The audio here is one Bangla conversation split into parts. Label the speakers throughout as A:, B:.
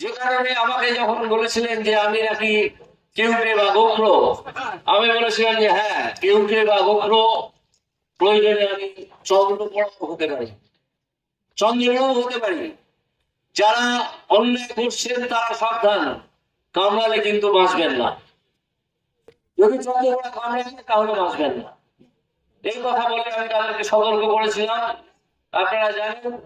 A: যে কারণে আমাকে যখন বলেছিলেন যে আমি নাকি কেউটে বা গোপ্র আমি বলেছিলাম যে হ্যাঁ কেউটে বা গোপ্র প্রয়োজনে আমি চন্দ্রপড়া হতে পারি। চন্দ্রও হতে পারি। যারা অন্যায় করছেন তারা সাবধান, কামড়ালে কিন্তু বাঁচবেন না। যদি চন্দ্রপড়া কামড়ালে তাহলে বাঁচবেন না। এই কথা বলে আমি তাদেরকে সতর্ক করেছিলাম। আপনারা জানেন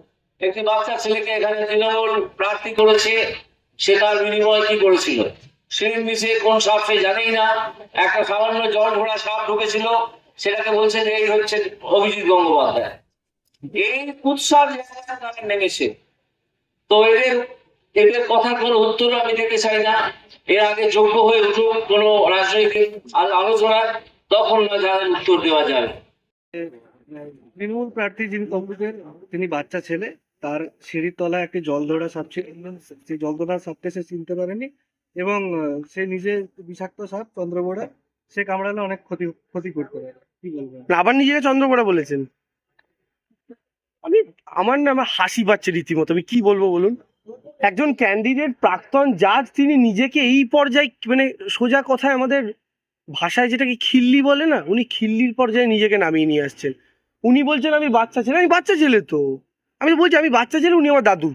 A: একটি বাচ্চা ছেলেকে এখানে তৃণমূল প্রার্থী করেছে, সে তার বিনিময় কি করেছিল? সিঁড়ির নিচে কোন সাপ সে জানেই না। একটা সামান্য জল ঘোড়া সাপ ঢুকেছিল, সেটাকে বলছে যে এই হচ্ছে অভিজিৎ গঙ্গোপাধ্যায়। এই উৎসাহ জায়গাটা নেমেছে তো এদের এদের কথার কোনো উত্তর আমি দিতে চাই না। এর আগে যোগ্য হয়ে উঠুক কোনো রাজনৈতিক আল- আলোচনায় তখন না যাদের উত্তর দেওয়া যায়
B: তৃণমূল প্রার্থী যিনি কংগ্রেসের তিনি বাচ্চা ছেলে তার সিঁড়ির তলায় একটি জল ধরা সাপ ছিল। সেই জল ধরা সাপকে সে চিনতে পারেনি এবং সে নিজে বিষাক্ত সাপ, চন্দ্রবোড়া। সে কামড়ালে অনেক ক্ষতি ক্ষতি করতে পারে।
C: আবার নিজেকে চন্দ্রপোড়া বলেছেন। আমি, আমার না, আমার হাসি পাচ্ছে রীতিমতো। আমি কি বলব বলুন? একজন ক্যান্ডিডেট প্রাক্তন জাজ তিনি নিজেকে এই পর্যায়ে মানে সোজা কথায় আমাদের ভাষায় যেটাকে খিল্লি বলে না, উনি খিল্লির পর্যায়ে নিজেকে নামিয়ে নিয়ে আসছেন। উনি বলছেন, আমি বাচ্চা ছেলে, আমি বাচ্চা ছেলে তো। আমি বলছি, আমি বাচ্চা ছেলে, উনি আমার দাদু।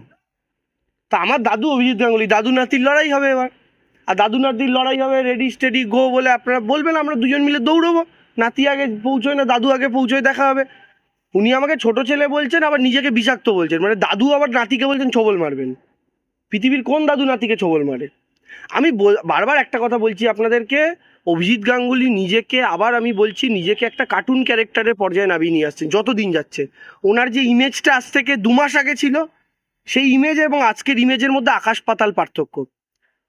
C: তা আমার দাদু অভিজিৎ গাঙ্গুলি, দাদু নাতির লড়াই হবে এবার। আর দাদু নাতির লড়াই হবে রেডি স্টেডি গো বলে আপনারা বলবেন, আমরা দুজন মিলে দৌড়বো। নাতি আগে পৌঁছয় না, দাদু আগে পৌঁছয়, দেখা হবে। উনি আমাকে ছোট ছেলে বলছেন, আবার নিজেকে বিষাক্ত বলছেন। মানে দাদু আবার নাতিকে বলছেন, ছবল মারবেন। পৃথিবীর কোন দাদু নাতিকে ছবল মারে? আমি বারবার একটা কথা বলছি আপনাদেরকে, অভিজিৎ গাঙ্গুলি নিজেকে, আবার আমি বলছি নিজেকে একটা কার্টুন ক্যারেক্টারের পর্যায়ে নামিয়ে নিয়ে আসছেন যত দিন যাচ্ছে। ওনার যে ইমেজটা আজ থেকে দু মাস আগে ছিল, সেই ইমেজ এবং আজকের ইমেজের মধ্যে আকাশ পাতাল পার্থক্য।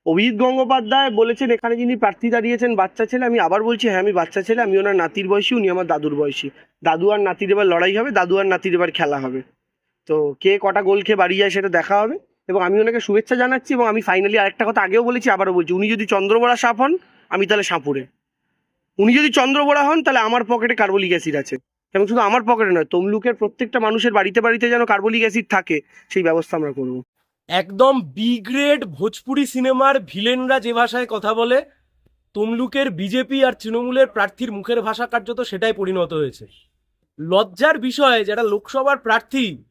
C: অভিজিৎ গঙ্গোপাধ্যায় বলেছেন, এখানে যিনি প্রার্থী দাঁড়িয়েছেন, বাচ্চা ছেলে আমি আবার বলছি হ্যাঁ আমি বাচ্চা ছেলে, আমি ওনার নাতির বয়সী, উনি আমার দাদুর বয়সী। দাদু আর নাতির এবার লড়াই হবে, দাদু আর নাতির এবার খেলা হবে। তো কে কটা গোল খেয়ে বাড়ি যায় সেটা দেখা হবে। এবং আমি ওনাকে শুভেচ্ছা জানাচ্ছি এবং আমি ফাইনালি আরেকটা কথা আগেও বলেছি, আবারও বলছি, উনি যদি চন্দ্রবড়া সাপ হন, আমি তাহলে সাঁপুরে। উনি যদি চন্দ্রবড়া হন, তাহলে আমার পকেটে কার্বলিক অ্যাসিড আছে। এবং শুধু আমার পকেটে নয়, তমলুকের প্রত্যেকটা মানুষের বাড়িতে বাড়িতে যেন কার্বলিক অ্যাসিড থাকে, সেই ব্যবস্থা আমরা করব।
D: একদম বি গ্রেড ভোজপুরি সিনেমার ভিলেনরা যে ভাষায় কথা বলে, তমলুকের বিজেপি আর তৃণমূলের প্রার্থীর মুখের ভাষা কার্যত সেটাই পরিণত হয়েছে। লজ্জার বিষয়ে, যারা লোকসভার প্রার্থী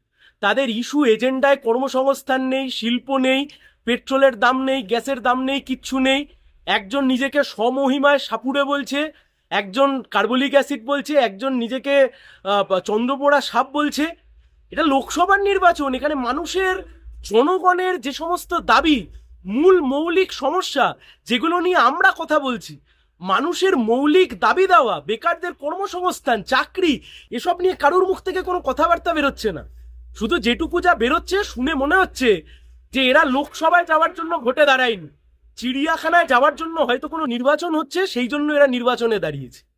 D: তাদের ইস্যু এজেন্ডায় কর্মসংস্থান নেই, শিল্প নেই, পেট্রোলের দাম নেই, গ্যাসের দাম নেই, কিচ্ছু নেই। একজন নিজেকে সমহিমায় সাপুড়ে বলছে, একজন কার্বলিক অ্যাসিড বলছে, একজন নিজেকে চন্দ্রপোড়া সাপ বলছে। এটা লোকসভার নির্বাচন, এখানে মানুষের, জনগণের যে সমস্ত দাবি, মূল মৌলিক সমস্যা, যেগুলো নিয়ে আমরা কথা বলছি, মানুষের মৌলিক দাবি দেওয়া, বেকারদের কর্মসংস্থান, চাকরি, এসব নিয়ে কারোর মুখ থেকে কোনো কথাবার্তা বেরোচ্ছে না। শুধু যেটুকু যা বেরোচ্ছে শুনে মনে হচ্ছে যে এরা লোকসভায় যাওয়ার জন্য ভোটে দাঁড়ায়নি। চিড়িয়াখানায় যাওয়ার জন্য হয়তো কোনো নির্বাচন হচ্ছে, সেই জন্য এরা নির্বাচনে দাঁড়িয়েছে।